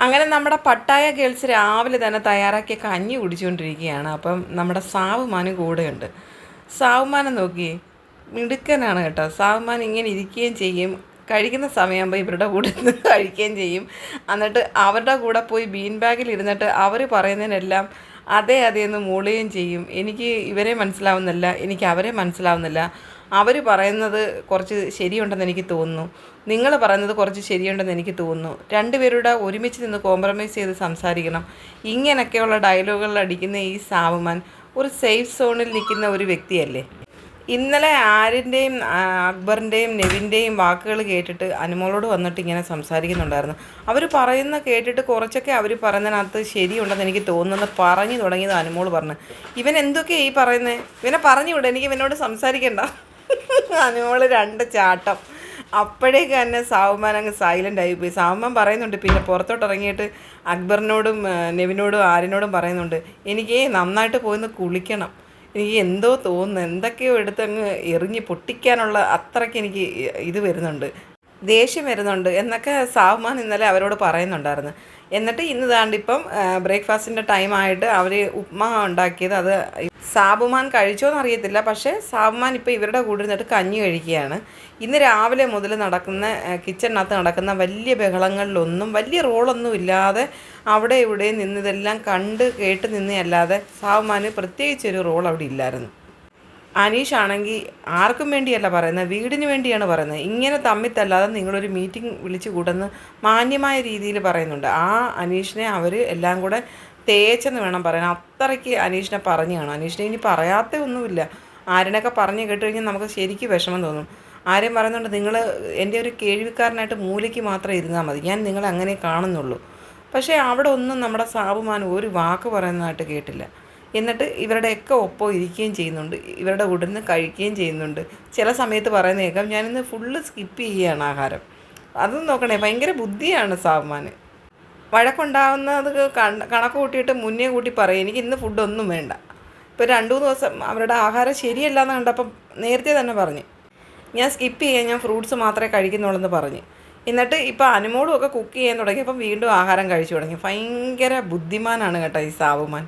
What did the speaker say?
അങ്ങനെ നമ്മുടെ Pattaya girls രാവിലെ തന്നെ തയ്യാറാക്കിയ കഞ്ഞി കുടിച്ചുകൊണ്ടിരിക്കുകയാണ്. അപ്പം നമ്മുടെ സാവുമാനും കൂടെയുണ്ട്. സാവുമാനം നോക്കി മിടുക്കനാണ് കേട്ടോ. സാവുമാൻ ഇങ്ങനെ ഇരിക്കുകയും ചെയ്യും. കഴിക്കുന്ന സമയമാകുമ്പോൾ ഇവരുടെ കൂടെ നിന്ന് കഴിക്കുകയും ചെയ്യും. എന്നിട്ട് അവരുടെ കൂടെ പോയി ബീൻ ബാഗിൽ ഇരുന്നിട്ട് അവർ പറയുന്നതിനെല്ലാം അതേ അതെ എന്ന് മൂളുകയും ചെയ്യും. എനിക്ക് ഇവരെ മനസ്സിലാവുന്നില്ല. എനിക്ക് അവരെ മനസ്സിലാവുന്നില്ല. അവർ പറയുന്നത് കുറച്ച് ശരിയുണ്ടെന്ന് എനിക്ക് തോന്നുന്നു. നിങ്ങൾ പറയുന്നത് കുറച്ച് ശരിയുണ്ടെന്ന് എനിക്ക് തോന്നുന്നു. രണ്ടുപേരുടെ ഒരുമിച്ച് നിന്ന് കോംപ്രമൈസ് ചെയ്ത് സംസാരിക്കണം. ഇങ്ങനെയൊക്കെയുള്ള ഡയലോഗുകൾ അടിക്കുന്ന ഈ സാവുമാൻ ഒരു സേഫ് സോണിൽ നിൽക്കുന്ന ഒരു വ്യക്തിയല്ലേ? ഇന്നലെ ആരിന്റെയും അക്ബറിന്റെയും നെവിന്റെയും വാക്കുകൾ കേട്ടിട്ട് അനുമോളോട് വന്നിട്ട് ഇങ്ങനെ സംസാരിക്കുന്നുണ്ടായിരുന്നു. അവർ പറയുന്ന കേട്ടിട്ട് കുറച്ചൊക്കെ അവർ പറയുന്നതിനകത്ത് ശരിയുണ്ടെന്ന് എനിക്ക് തോന്നുന്നത് പറഞ്ഞു തുടങ്ങിയത് അനുമോൾ പറഞ്ഞു. ഇവൻ എന്തൊക്കെയാണ് ഈ പറയുന്നത് ഇവനെ പറഞ്ഞു എനിക്ക് ഇവനോട് സംസാരിക്കണ്ട. അനുമോൾ രണ്ട് ചാട്ടം. അപ്പോഴേക്ക് തന്നെ സാവുമാൻ അങ്ങ് സൈലന്റ് ആയിപ്പോയി സാവുമാൻ പറയുന്നുണ്ട് പിന്നെ പുറത്തോട്ട് ഇറങ്ങിയിട്ട് അക്ബറിനോടും നെവിനോടും ആരിനോടും പറയുന്നുണ്ട് എനിക്ക് നന്നായിട്ട് പോയിന്ന് കുളിക്കണം. എനിക്ക് എന്തോ തോന്നുന്നു എന്തൊക്കെയോ എടുത്തങ്ങ് എറിഞ്ഞ് പൊട്ടിക്കാനുള്ള അത്രയ്ക്ക് എനിക്ക് ഇത് വരുന്നുണ്ട് ദേഷ്യം വരുന്നുണ്ട് എന്നൊക്കെ സാവുമാൻ ഇന്നലെ അവരോട് പറയുന്നുണ്ടായിരുന്നു. എന്നിട്ട് ഇന്ന് താണ്ടിപ്പം ബ്രേക്ക്ഫാസ്റ്റിന്റെ ടൈമായിട്ട് അവർ ഉപ്മാ ഉണ്ടാക്കിയത് അത് സാബുമാൻ കഴിച്ചോന്ന് അറിയത്തില്ല പക്ഷേ സാബുമാൻ ഇപ്പോൾ ഇവരുടെ കൂടെ ഇരുന്നിട്ട് കഞ്ഞി കഴിക്കുകയാണ്. ഇന്ന് രാവിലെ മുതൽ നടക്കുന്ന കിച്ചണിനകത്ത് നടക്കുന്ന വലിയ ബഹളങ്ങളിലൊന്നും വലിയ റോളൊന്നും ഇല്ലാതെ അവിടെ ഇവിടെ നിന്ന് ഇതെല്ലാം കണ്ട് കേട്ട് നിന്നല്ലാതെ സാബുമാന് പ്രത്യേകിച്ചൊരു റോൾ അവിടെ ഇല്ലായിരുന്നു. അനീഷ് ആണെങ്കിൽ ആർക്കും വേണ്ടിയല്ല പറയുന്നത് വീടിന് വേണ്ടിയാണ് പറയുന്നത്. ഇങ്ങനെ തമ്മിത്തല്ലാതെ നിങ്ങളൊരു മീറ്റിംഗ് വിളിച്ചു കൂടെന്ന് മാന്യമായ രീതിയിൽ പറയുന്നുണ്ട്. ആ അനീഷിനെ അവർ എല്ലാം കൂടെ തേച്ചെന്ന് വേണം പറയാൻ. അത്രയ്ക്ക് അനീഷിനെ പറഞ്ഞു കാണും. അനീഷിനെ ഇനി പറയാത്ത ഒന്നുമില്ല. ആരിനൊക്കെ പറഞ്ഞു കേട്ട് കഴിഞ്ഞാൽ നമുക്ക് ശരിക്കും വിഷമം തോന്നും. ആരും പറയുന്നുണ്ട് നിങ്ങൾ എന്റെ ഒരു കേൾവിക്കാരനായിട്ട് മൂലയ്ക്ക് മാത്രം ഇരുന്നാൽ മതി. ഞാൻ നിങ്ങളെ അങ്ങനെ കാണുന്നുള്ളൂ. പക്ഷേ അവിടെ ഒന്നും നമ്മുടെ സാബുമാൻ ഒരു വാക്ക് പറയുന്നതായിട്ട് കേട്ടില്ല. എന്നിട്ട് ഇവരുടെയൊക്കെ ഒപ്പം ഇരിക്കുകയും ചെയ്യുന്നുണ്ട്. ഇവരുടെ ഉടനെ കഴിക്കുകയും ചെയ്യുന്നുണ്ട്. ചില സമയത്ത് പറയുന്ന കേൾക്കാം ഞാനിന്ന് ഫുള്ള് സ്കിപ്പ് ചെയ്യുകയാണ് ആഹാരം. അതും നോക്കണേ ഭയങ്കര ബുദ്ധിയാണ് സാബുമാന്. വഴക്കുണ്ടാവുന്നത് കണ കണക്ക് കൂട്ടിയിട്ട് മുന്നേ കൂട്ടി പറയും. എനിക്ക് ഇന്ന് ഫുഡൊന്നും വേണ്ട. ഇപ്പോൾ രണ്ട് മൂന്ന് ദിവസം അവരുടെ ആഹാരം ശരിയല്ല എന്ന് കണ്ടപ്പം നേരത്തെ തന്നെ പറഞ്ഞു. ഞാൻ സ്കിപ്പ് ചെയ്യാൻ ഞാൻ ഫ്രൂട്ട്സ് മാത്രമേ കഴിക്കുന്നുള്ളൂ എന്ന് പറഞ്ഞ്. എന്നിട്ട് ഇപ്പോൾ അനുമോളും ഒക്കെ കുക്ക് ചെയ്യാൻ തുടങ്ങിയപ്പം വീണ്ടും ആഹാരം കഴിച്ചു തുടങ്ങി. ഭയങ്കര ബുദ്ധിമാനാണ് കേട്ടോ ഈ സാവുമാൻ